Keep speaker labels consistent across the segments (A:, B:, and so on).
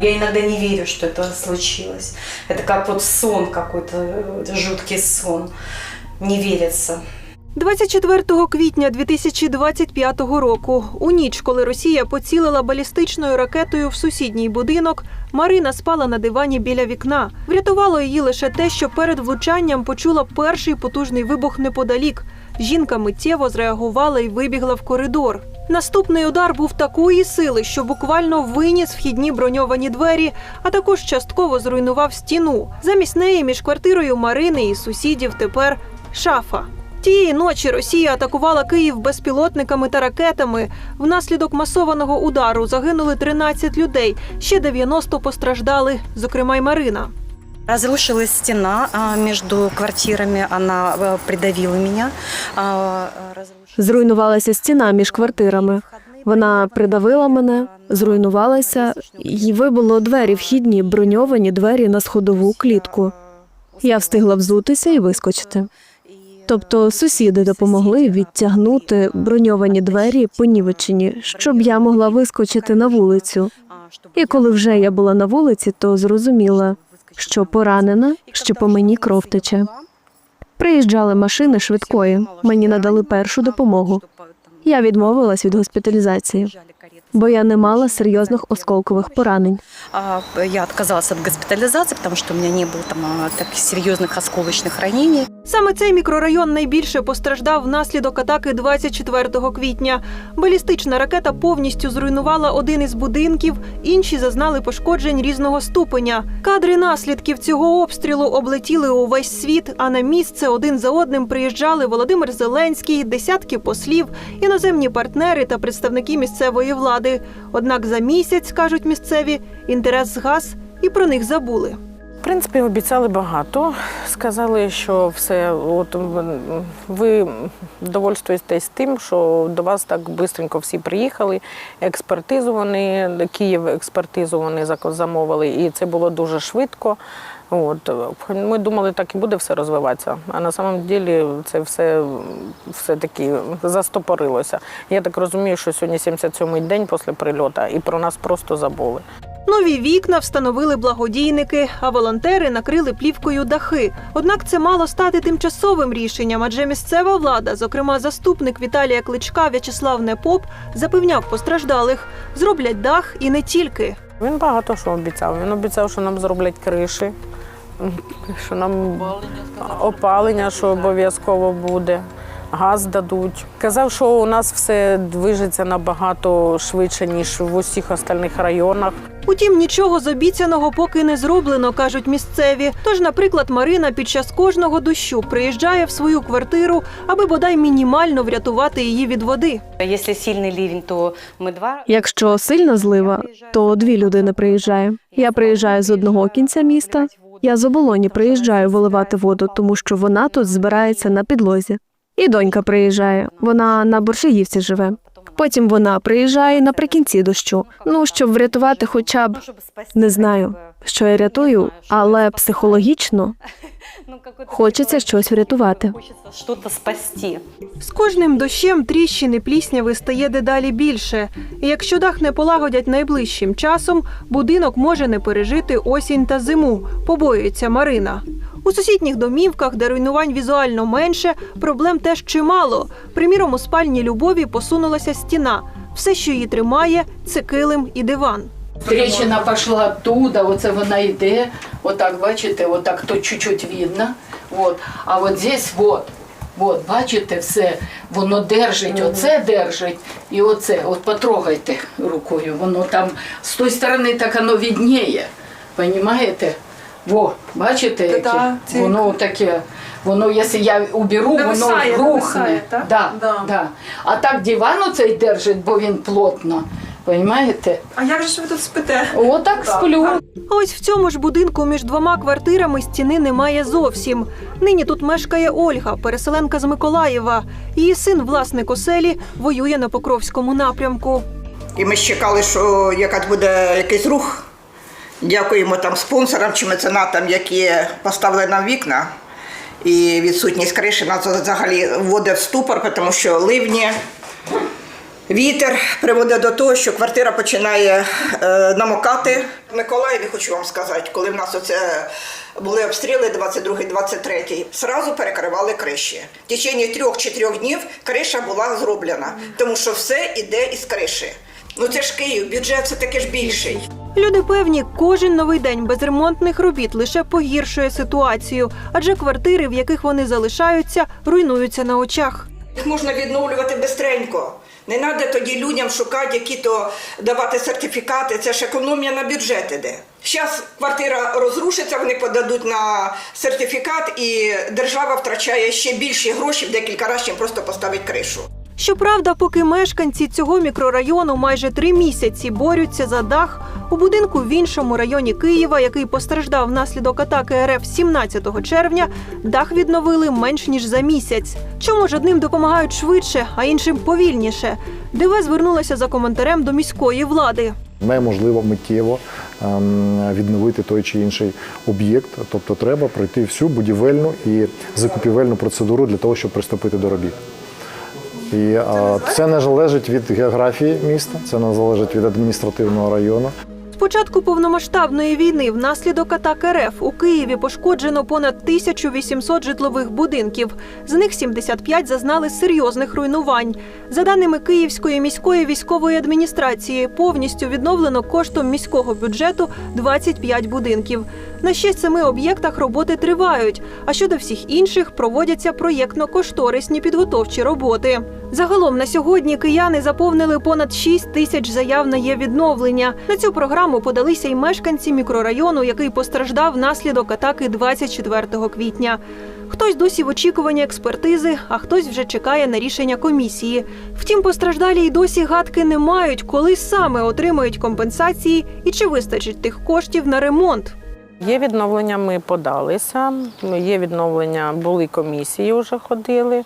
A: Я иногда не верю, что это случилось. Это как вот сон какой-то, э, жуткий сон. Не верится.
B: 24 квітня 2025 року, у ніч, коли Росія поцілила балістичною ракетою в сусідній будинок, Марина спала на дивані біля вікна. Врятувало її лише те, що перед влучанням почула перший потужний вибух неподалік. Жінка миттєво зреагувала і вибігла в коридор. Наступний удар був такої сили, що буквально виніс вхідні броньовані двері, а також частково зруйнував стіну. Замість неї між квартирою Марини і сусідів тепер шафа. Тієї ночі Росія атакувала Київ безпілотниками та ракетами. Внаслідок масованого удару загинули 13 людей, ще 90 постраждали, зокрема й Марина.
A: Разрушилась стена между квартирами, она э, придавила меня.
C: Зруйнувалася стіна між квартирами. Вона придавила мене, зруйнувалася, і вибило двері вхідні, броньовані двері на сходову клітку. Я встигла взутися і вискочити. Тобто сусіди допомогли відтягнути броньовані двері понівечені, щоб я могла вискочити на вулицю. І коли вже я була на вулиці, то зрозуміла, що поранена, що по мені кров тече. Приїжджали машини швидкої. Мені надали першу допомогу. Я відмовилась від госпіталізації, бо я не мала серйозних осколкових поранень.
A: А, Я отказалась от госпитализации, потому что у меня не было там а, так серьезных осколочных ранений.
B: Саме цей мікрорайон найбільше постраждав внаслідок атаки 24 квітня. Балістична ракета повністю зруйнувала один із будинків, інші зазнали пошкоджень різного ступеня. Кадри наслідків цього обстрілу облетіли увесь світ. А на місце один за одним приїжджали Володимир Зеленський, десятки послів, іноземні партнери та представники місцевої влади. Однак за місяць кажуть місцеві, інтерес згас і про них забули.
D: В принципі, обіцяли багато. Сказали, що все, от ви довольствуєтесь тим, що до вас так швидко всі приїхали. Експертизу вони, Київ експертизу вони замовили, і це було дуже швидко. От. Ми думали, так і буде все розвиватися. А на самом ділі це все, все таки застопорилося. Я так розумію, що сьогодні 77-й день після прильоту, і про нас просто забули.
B: Нові вікна встановили благодійники, а волонтери накрили плівкою дахи. Однак це мало стати тимчасовим рішенням, адже місцева влада, зокрема заступник Віталія Кличка В'ячеслав Непоп, запевняв постраждалих, зроблять дах і не тільки.
D: Він багато що обіцяв. Він обіцяв, що нам зроблять криші, що нам опалення, що обов'язково буде, газ дадуть. Казав, що у нас все движеться набагато швидше, ніж в усіх остальних районах.
B: Утім, нічого з обіцяного поки не зроблено, кажуть місцеві. Тож, наприклад, Марина під час кожного дощу приїжджає в свою квартиру, аби бодай мінімально врятувати її від води.
A: Если сильный ливень, то мы два.
C: Якщо сильна злива, то дві людини приїжджає. Я приїжджаю з одного кінця міста. Я з оболоні приїжджаю виливати воду, тому що вона тут збирається на підлозі. І донька приїжджає. Вона на Боршиївці живе. Потім вона приїжджає наприкінці дощу. Ну щоб врятувати, хоча б не знаю, що я рятую, але психологічно хочеться щось врятувати.
B: З кожним дощем тріщини плісняви стає дедалі більше. І якщо дах не полагодять найближчим часом, будинок може не пережити осінь та зиму, побоюється Марина. У сусідніх домівках, де руйнувань візуально менше, проблем теж чимало. Приміром, у спальні любові посунулася стіна. Все, що її тримає, це килим і диван.
E: Трещина пішла оттуда, оце вона йде, отак, бачите, отак то чуть-чуть видно. От. А от здесь, от, от, бачите, все, воно держить, оце держить, і оце, от потрогайте рукою, воно там з тої сторони так воно відніє, понімаєте? Во, бачите, яке?
F: Да, ці-
E: воно таке, воно, якщо я уберу,
F: Нависає,
E: воно
F: нависає,
E: рухне.
F: так?
E: Да,
F: Да.
E: Да. А так диван оцей держить, бо він плотно, понімаєте?
F: А як же ж ви тут спите?
E: Отак сплю.
B: А ось в цьому ж будинку між двома квартирами стіни немає зовсім. Нині тут мешкає Ольга, переселенка з Миколаєва. Її син, власник оселі, воює на Покровському напрямку.
G: І ми ж чекали, що якась буде якийсь рух. Дякуємо там спонсорам чи меценатам, які поставили нам вікна. І відсутність криші нас взагалі вводить в ступор, тому що ливні Вітер приводить до того, що квартира починає е, намокати. В Миколаєві хочу вам сказати, коли в нас оце були обстріли 22-23, сразу перекривали криші. В течение трьох-чотирьох днів криша була зроблена, тому що все йде із криші. Ну це ж Київ, бюджет все таки ж більший.
B: Люди певні, кожен новий день безремонтних робіт лише погіршує ситуацію, адже квартири, в яких вони залишаються, руйнуються на очах.
G: Їх можна відновлювати бистренько. Не треба тоді людям шукати, які то давати сертифікати. Це ж економія на бюджет іде. Зараз квартира розрушиться, вони подадуть на сертифікат, і держава втрачає ще більші гроші в декілька разів, чим просто поставити кришу.
B: Щоправда, поки мешканці цього мікрорайону майже три місяці борються за дах, у будинку в іншому районі Києва, який постраждав внаслідок атаки РФ 17 червня, дах відновили менш ніж за місяць. Чому ж одним допомагають швидше, а іншим повільніше? ДВ звернулася за коментарем до міської влади.
F: неможливо миттєво ем, відновити той чи інший об'єкт. Тобто треба пройти всю будівельну і закупівельну процедуру для того, щоб приступити до робіт. І е, це не залежить від географії міста, це не залежить від адміністративного району.
B: З початку повномасштабної війни внаслідок атак РФ у Києві пошкоджено понад 1800 житлових будинків. З них 75 зазнали серйозних руйнувань. За даними Київської міської військової адміністрації, повністю відновлено коштом міського бюджету 25 будинків. На ще семи об'єктах роботи тривають. А щодо всіх інших проводяться проєктно-кошторисні підготовчі роботи. Загалом на сьогодні кияни заповнили понад 6 тисяч заяв на є відновлення. На цю програму подалися й мешканці мікрорайону, який постраждав внаслідок атаки 24 квітня. Хтось досі в очікуванні експертизи, а хтось вже чекає на рішення комісії. Втім, постраждалі й досі гадки не мають, коли саме отримають компенсації і чи вистачить тих коштів на ремонт.
D: Є відновлення, ми подалися. Є відновлення, були комісії, вже ходили.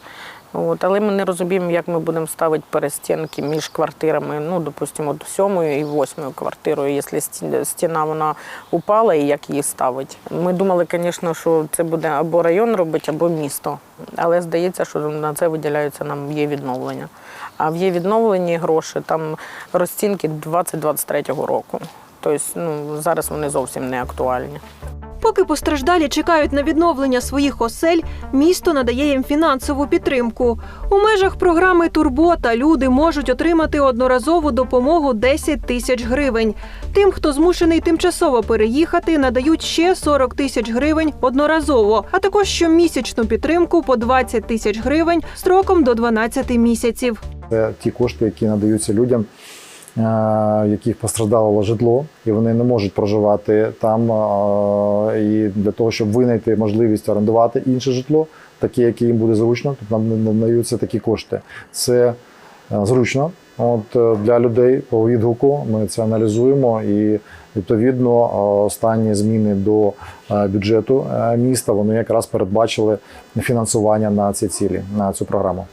D: От, але ми не розуміємо, як ми будемо ставити перестінки між квартирами, ну, допустимо, сьомою і восьмою квартирою, якщо стіна вона упала і як її ставити. Ми думали, звісно, що це буде або район робити, або місто. Але здається, що на це виділяються нам є відновлення. А в є відновлені гроші, там розцінки 2023 року. Тобто ну, зараз вони зовсім не актуальні.
B: Поки постраждалі чекають на відновлення своїх осель, місто надає їм фінансову підтримку. У межах програми Турбота люди можуть отримати одноразову допомогу 10 тисяч гривень. Тим, хто змушений тимчасово переїхати, надають ще 40 тисяч гривень одноразово, а також щомісячну підтримку по 20 тисяч гривень строком до 12 місяців.
F: Це ті кошти, які надаються людям, е, яких постраждало житло, і вони не можуть проживати там. е, І для того, щоб винайти можливість орендувати інше житло, таке, яке їм буде зручно, то нам надаються такі кошти. Це е, зручно. От для людей по відгуку ми це аналізуємо і відповідно останні зміни до бюджету міста вони якраз передбачили фінансування на ці цілі, на цю програму.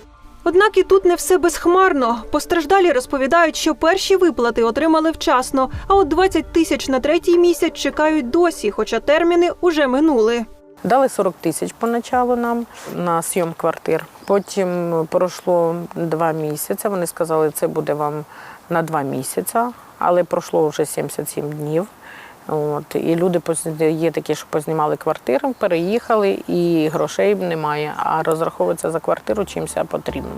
B: Однак і тут не все безхмарно. Постраждалі розповідають, що перші виплати отримали вчасно, а от 20 тисяч на третій місяць чекають досі, хоча терміни уже минули.
D: Дали 40 тисяч поначалу нам на сйом квартир. Потім пройшло два місяці. Вони сказали, це буде вам на два місяці, але пройшло вже 77 днів. От, і люди є такі, що познімали квартири, переїхали, і грошей немає, а розраховуватися за квартиру чимся потрібно.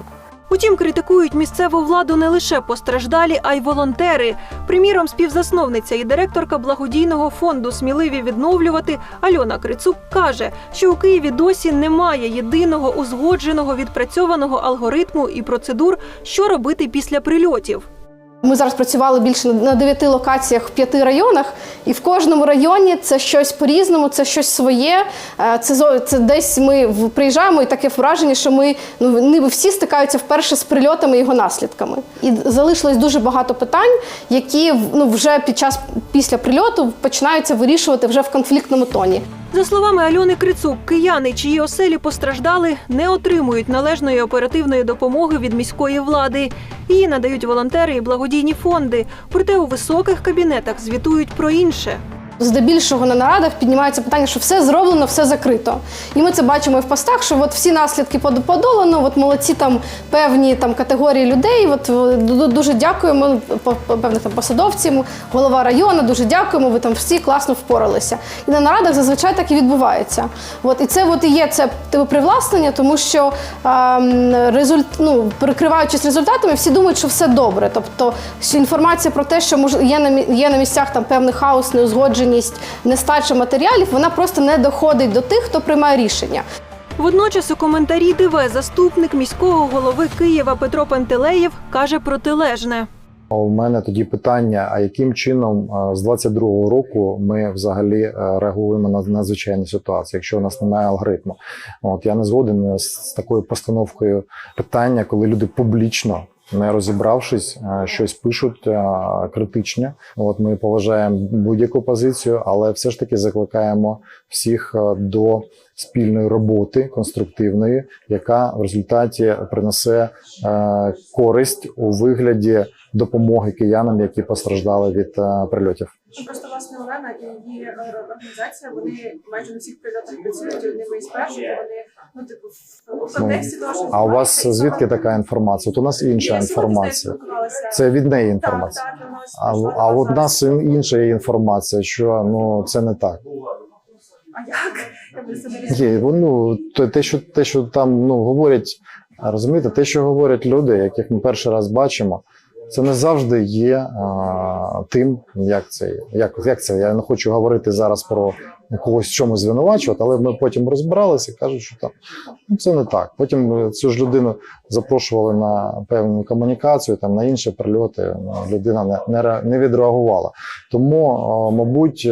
B: Утім, критикують місцеву владу не лише постраждалі, а й волонтери. Приміром, співзасновниця і директорка благодійного фонду Сміливі відновлювати Альона Крицук каже, що у Києві досі немає єдиного узгодженого відпрацьованого алгоритму і процедур, що робити після прильотів.
H: Ми зараз працювали більше на дев'яти локаціях в п'яти районах, і в кожному районі це щось по-різному, це щось своє. Е, Це, це десь ми приїжджаємо, і таке враження, що ми ну ніби всі стикаються вперше з прильотами і його наслідками. І залишилось дуже багато питань, які ну вже під час після прильоту починаються вирішувати вже в конфліктному тоні.
B: За словами Альони Крицук, кияни, чиї оселі постраждали, не отримують належної оперативної допомоги від міської влади. Її надають волонтери і благодійні фонди. Проте у високих кабінетах звітують про інше.
H: Здебільшого на нарадах піднімається питання, що все зроблено, все закрито. І ми це бачимо і в постах, що от всі наслідки под- подолано, от молодці там певні там категорії людей. От е, дуже дякуємо певних там посадовцям, голова району, дуже дякуємо. Ви там всі класно впоралися. І на нарадах зазвичай так і відбувається. От і це от і є це типу, привласнення, тому що ем, результ, ну, перекриваючись результатами, всі думають, що все добре. Тобто що інформація про те, що мож, є на є на місцях там певний хаос, неузгодженість, нестача матеріалів, вона просто не доходить до тих, хто приймає рішення.
B: Водночас у коментарі ДВ заступник міського голови Києва Петро Пантелеєв каже протилежне.
F: У мене тоді питання: а яким чином з 22-го року ми взагалі е, реагуємо на надзвичайні ситуації, якщо у нас немає алгоритму? От я не згоден з такою постановкою питання, коли люди публічно. Не розібравшись, е, щось пишуть е, критичне. От ми поважаємо будь-яку позицію, але все ж таки закликаємо всіх е, до спільної роботи конструктивної, яка в результаті принесе е, користь у вигляді допомоги киянам, які постраждали від е, прильотів.
I: Ну, Просто власне Олена і її е, організація, вони майже на всіх прильотах працюють одними із перших. Вони ну типу в- в контексті того, що
F: А у вас звідки така інформація? От у нас інша інформація. Це від неї інформація. А, а от у нас інша інформація, що ну це не так.
I: А як?
F: Є, ну, те, що, те, що там ну, говорять, розумієте, те, що говорять люди, яких ми перший раз бачимо, це не завжди є а, тим, як це, як, як це. Я не хочу говорити зараз про когось в чому звинувачувати, але ми потім розбиралися і кажуть, що там ну, це не так. Потім е, цю ж людину запрошували на певну комунікацію, там на інші прильоти. Ну, людина не, не, не відреагувала. Тому, мабуть.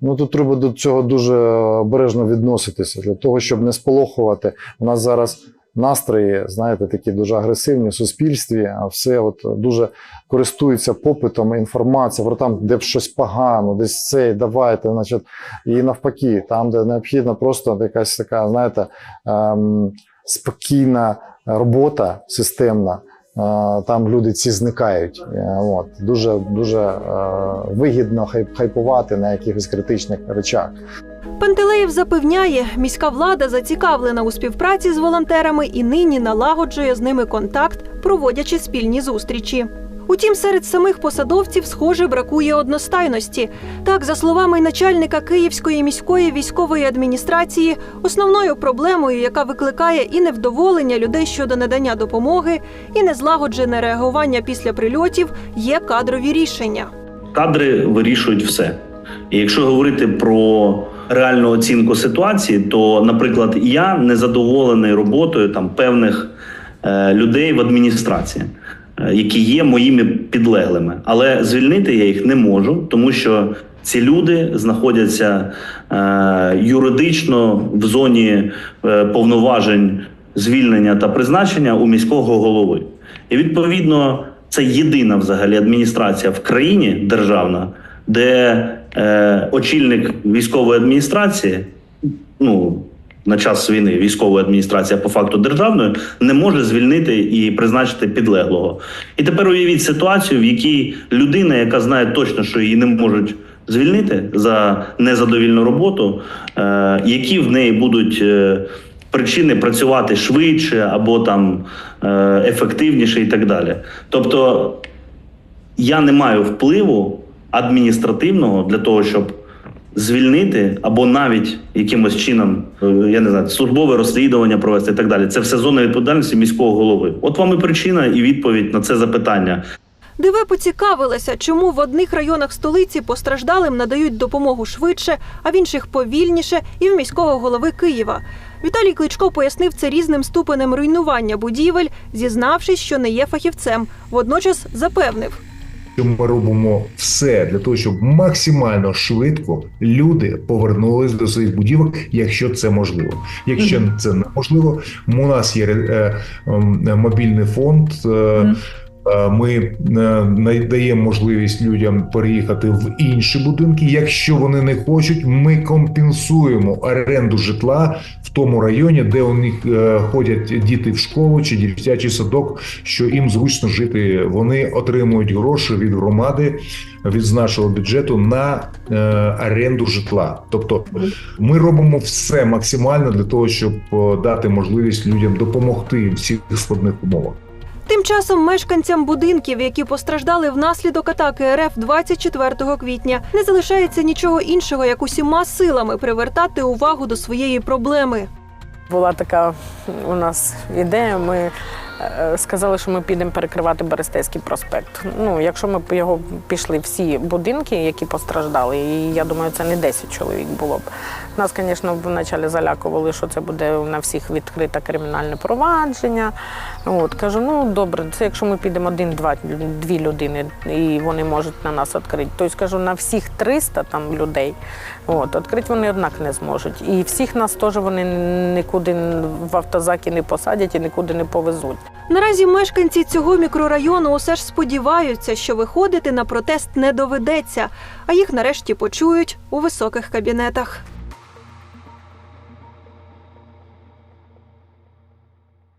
F: Ну тут треба до цього дуже обережно відноситися для того, щоб не сполохувати. У нас зараз настрої, знаєте, такі дуже агресивні в суспільстві, а все от дуже користуються попитом інформація про там, де щось погано, десь це, давайте, значить, і навпаки, там, де необхідна просто якась така, знаєте, ем, спокійна робота системна. Там люди ці зникають. Е, От дуже дуже е, вигідно хайп- хайпувати на якихось критичних речах.
B: Пантелеєв запевняє, міська влада зацікавлена у співпраці з волонтерами і нині налагоджує з ними контакт, проводячи спільні зустрічі. Утім, серед самих посадовців, схоже, бракує одностайності. Так, за словами начальника Київської міської військової адміністрації, основною проблемою, яка викликає і невдоволення людей щодо надання допомоги, і незлагоджене реагування після прильотів, є кадрові рішення.
J: кадри вирішують все. І якщо говорити про реальну оцінку ситуації, то, наприклад, я не задоволений роботою там певних е, людей в адміністрації, які є моїми підлеглими, але звільнити я їх не можу, тому що ці люди знаходяться е, юридично в зоні е, повноважень звільнення та призначення у міського голови. І відповідно це єдина взагалі адміністрація в країні державна, де е, очільник військової адміністрації, ну на час війни військова адміністрація по факту державною, не може звільнити і призначити підлеглого. І тепер уявіть ситуацію, в якій людина, яка знає точно, що її не можуть звільнити за незадовільну роботу, е, які в неї будуть. Е, Причини працювати швидше або там е, ефективніше і так далі. Тобто я не маю впливу адміністративного для того, щоб звільнити або навіть якимось чином, е, я не знаю, службове розслідування провести і так далі. Це все зона відповідальності міського голови. От вам і причина і відповідь на це запитання.
B: ДВ поцікавилася, чому в одних районах столиці постраждалим надають допомогу швидше, а в інших повільніше, і в міського голови Києва. Віталій Кличко пояснив це різним ступенем руйнування будівель, зізнавшись, що не є фахівцем. Водночас запевнив.
K: Що ми робимо все для того, щоб максимально швидко люди повернулись до своїх будівок, якщо це можливо. Якщо це неможливо, у нас є е, е, мобільний фонд. Е, Ми е, надаємо можливість людям переїхати в інші будинки. Якщо вони не хочуть, ми компенсуємо оренду житла в тому районі, де у них е, ходять діти в школу чи дитячий садок, що їм зручно жити. Вони отримують гроші від громади від нашого бюджету на е, оренду житла. Тобто, ми робимо все максимально для того, щоб е, дати можливість людям допомогти в цих складних умовах.
B: Тим часом мешканцям будинків, які постраждали внаслідок атаки РФ 24 квітня, не залишається нічого іншого, як усіма силами привертати увагу до своєї проблеми.
D: Була така у нас ідея. Ми е, сказали, що ми підемо перекривати Берестейський проспект. Ну, якщо ми його пішли всі будинки, які постраждали, і я думаю, це не 10 чоловік було б. Нас, звісно, вначалі залякували, що це буде на всіх відкрите кримінальне провадження. От кажу, ну добре, це якщо ми підемо один-два дві людини, і вони можуть на нас відкрити. Тобто кажу, на всіх 300 там людей, от відкрити вони однак не зможуть. І всіх нас теж вони нікуди в автозаки не посадять і нікуди не повезуть.
B: Наразі мешканці цього мікрорайону усе ж сподіваються, що виходити на протест не доведеться, а їх нарешті почують у високих кабінетах.